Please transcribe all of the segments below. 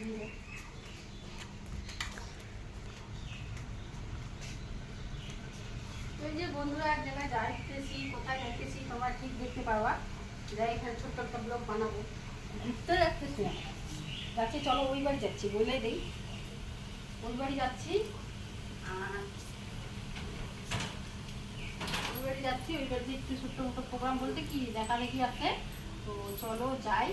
ওই যে বন্ধুরা, এক জায়গায় যাইতেছি, কোথায় যাইতেছি তোমরা ঠিক দেখতে পারবা। যাই, এখানে ছোট্ট একটা ব্লগ বানাবো। ঘুরতে যাচ্তেছি যাচ্ছি, চলো, ওই বাড়ি যাচ্ছি, বলে দিই। ওই বাড়ি যাচ্ছি, আর ওই বাড়ি যাচ্ছি, ওই বাড়িতে একটু ছোট্ট মোটো প্রোগ্রাম বলতে কি, দেখা দেখি আছে। তো চলো, যাই।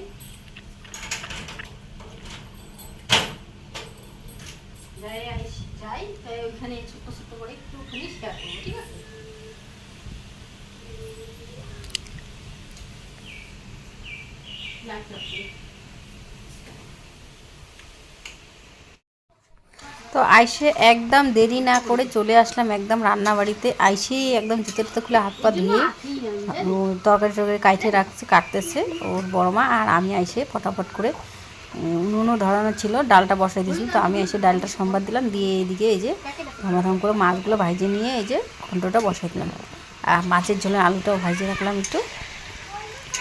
তো আইসে একদম দেরি না করে চলে আসলাম একদম রান্না বাড়িতে আইসেই একদম জুতো টুতো খুলে হাত পা ধুয়ে তরকারি টরকারি কাইটে রাখছে, কাটতেছে ওর বড় মা আর আমি আইসে ফটাফট করে উম, নুনও ধরানো ছিল ডালটা বসাই দিয়েছিল তো আমি এসে ডালটা সম্বাদ দিলাম দিয়ে এইদিকে এই যে ধমাধম করে মাছগুলো ভাইজে নিয়ে এই যে ঘন্টটা বসাই দিলাম। আর মাছের ঝোলে আলুটাও ভাইজে রাখলাম একটু।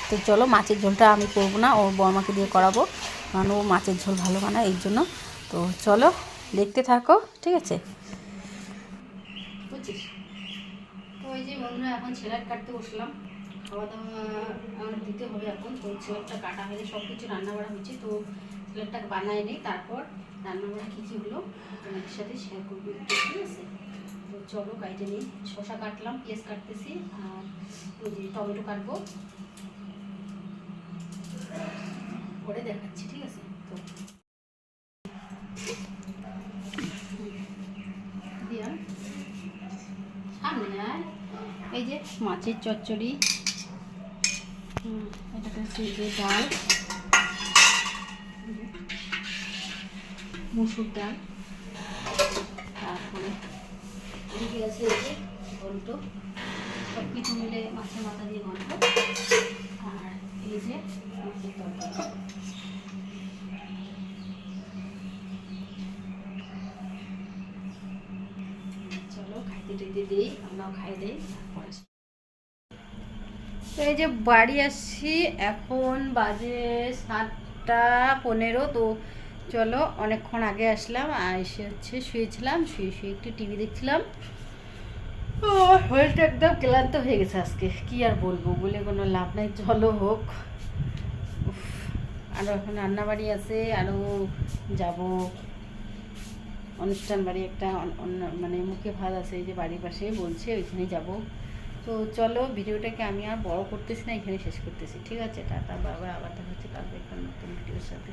তো চলো মাছের ঝোলটা আমি করব না ওর বর্মাকে দিয়ে করাবো কারণ ও মাছের ঝোল ভালো বানায় এই জন্য। তো চলো দেখতে থাকো ঠিক আছে? খাওয়া দাওয়া আমার দিতে হবে এখন তো ছেলেরটা কাটা হয়েছে সব কিছু রান্না হয়েছে তো ছেলেরটা বানায় নেই, তারপর রান্না বাড়া কী কী হলো তোমাদের সাথে শেয়ার করব ঠিক আছে? তো চলো কাইটে নিই শশা কাটলাম, পেঁয়াজ কাটতেছি আর টমেটো কাটবো। পরে দেখাচ্ছি, ঠিক আছে? তো সামনে আয়। এই যে মাছের চচ্চড়ি এটা হচ্ছে যে ডাল। মুসুর ডাল। তারপরে এদিকে আছে ঘন্ট। সব কিছু মিলে মাছের মাথা দিয়ে ঘন্ট। আর এই যে মাছের তরকারি চলো খাইতে টাইতে দিই আমরাও খাই দিই তারপরে তো এই যে বাড়ি আসছি এখন বাজে সাতটা পনেরো তো চলো, অনেকক্ষণ আগে আসলাম এসে হচ্ছে শুয়েছিলাম, শুয়ে শুয়ে একটু টিভি দেখছিলাম। ও, শরীরটা একদম ক্লান্ত হয়ে গেছে আজকে, কি আর বলব, বলে কোনো লাভ নাই, চলো হোক। আরও এখন রান্নাবাড়ি আছে আরও যাব। অনুষ্ঠান বাড়ি একটা মানে মুখে ভাত আছে, এই যে বাড়ির পাশে বলছে, ওইখানে যাব। তো চলো, ভিডিওটাকে আমি আর বড় করতেছি না, এখানে শেষ করতেছি। ঠিক আছে, টাটা, বাবা, আবার দেখা হচ্ছে কালকে একটা নতুন ভিডিওর সাথে।